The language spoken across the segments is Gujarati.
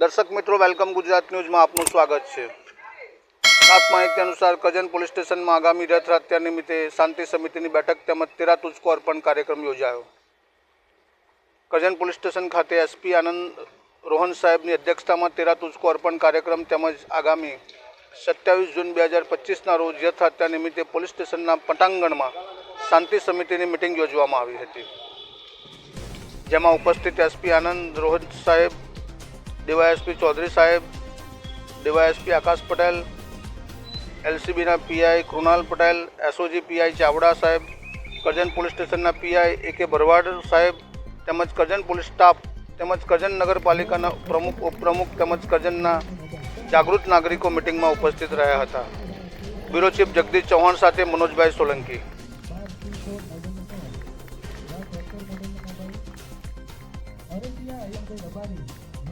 દર્શક મિત્રો, વેલકમ ગુજરાત ન્યૂઝમાં આપનું સ્વાગત છે. પ્રાપ્ત માહિતી અનુસાર કજન પોલીસ સ્ટેશનમાં આગામી રથયાત્રા નિમિત્તે શાંતિ સમિતિની બેઠક તેમજ તેરા તુજકો અર્પણ કાર્યક્રમ યોજાયો. કજન પોલીસ સ્ટેશન ખાતે એસપી આનંદ રોહન સાહેબની અધ્યક્ષતામાં તેરા તુજકો અર્પણ કાર્યક્રમ તેમજ આગામી સત્યાવીસ જૂન બે હજાર પચીસના રોજ રથયાત્રા નિમિત્તે પોલીસ સ્ટેશનના પટાંગણમાં શાંતિ સમિતિની મિટિંગ યોજવામાં આવી હતી. જેમાં ઉપસ્થિત એસપી આનંદ રોહન સાહેબ ડીવાયએસપી ચૌધરી સાહેબ, DYSP Akash Patel, એલસીબીના PI Krunal Patel, SOG PI Chavda સાહેબ કરજણ પોલીસ સ્ટેશનના પીઆઈ એ કે ભરવાડ સાહેબ, તેમજ કરજણ પોલીસ સ્ટાફ, તેમજ કરજણ નગરપાલિકાના પ્રમુખ, ઉપપ્રમુખ, તેમજ કરજણના જાગૃત નાગરિકો મિટિંગમાં ઉપસ્થિત રહ્યા હતા. બ્યુરો ચીફ જગદીશ ચૌહાણ સાથે મનોજભાઈ સોલંકી.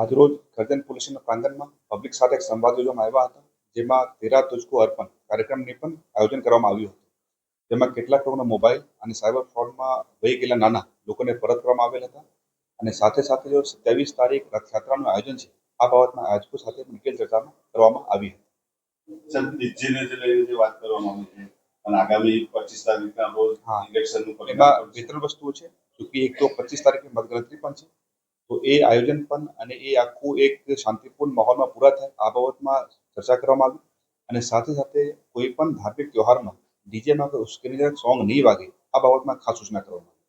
આજરોજ કરજણ પોલીસના પ્રાંગણમાં પબ્લિક સાથે એક સંવાદ યોજવામાં આવ્યા હતા જેમાં તેરા તુજકો અર્પણ કાર્યક્રમની પણ આયોજન કરવામાં આવ્યું હતું જેમાં કેટલાક લોકોના મોબાઈલ અને સાયબર ફ્રોડમાં વહી ગયેલા નાના લોકોને પરત કરવામાં આવેલ હતા અને સાથે સાથે જો સત્યાવીસ તારીખ રથયાત્રાનું આયોજન છે આ બાબતમાં આજકો સાથે ડિટેલ ચર્ચામાં કરવામાં આવી હતી જે લઈને જે વાત કરવામાં આવી છે અને આગામી પચીસ તારીખના રોજ. ઇલેક્શનનું પરિણામ બે છે. ત્રણ વસ્તુઓ છે કે એક તો પચીસ તારીખે મતગણતરી પણ છે તો એ આયોજન પણ અને એ આખું એક શાંતિપૂર્ણ માહોલમાં પૂરા થાય, આ બાબતમાં ચર્ચા કરવામાં આવી. અને સાથે સાથે કોઈ પણ ધાર્મિક તહેવારમાં ડીજેમાં કે ઉશ્કેરણીજનક સોંગ નહીં વાગે, આ બાબતમાં ખાસ સૂચના કરવામાં આવી.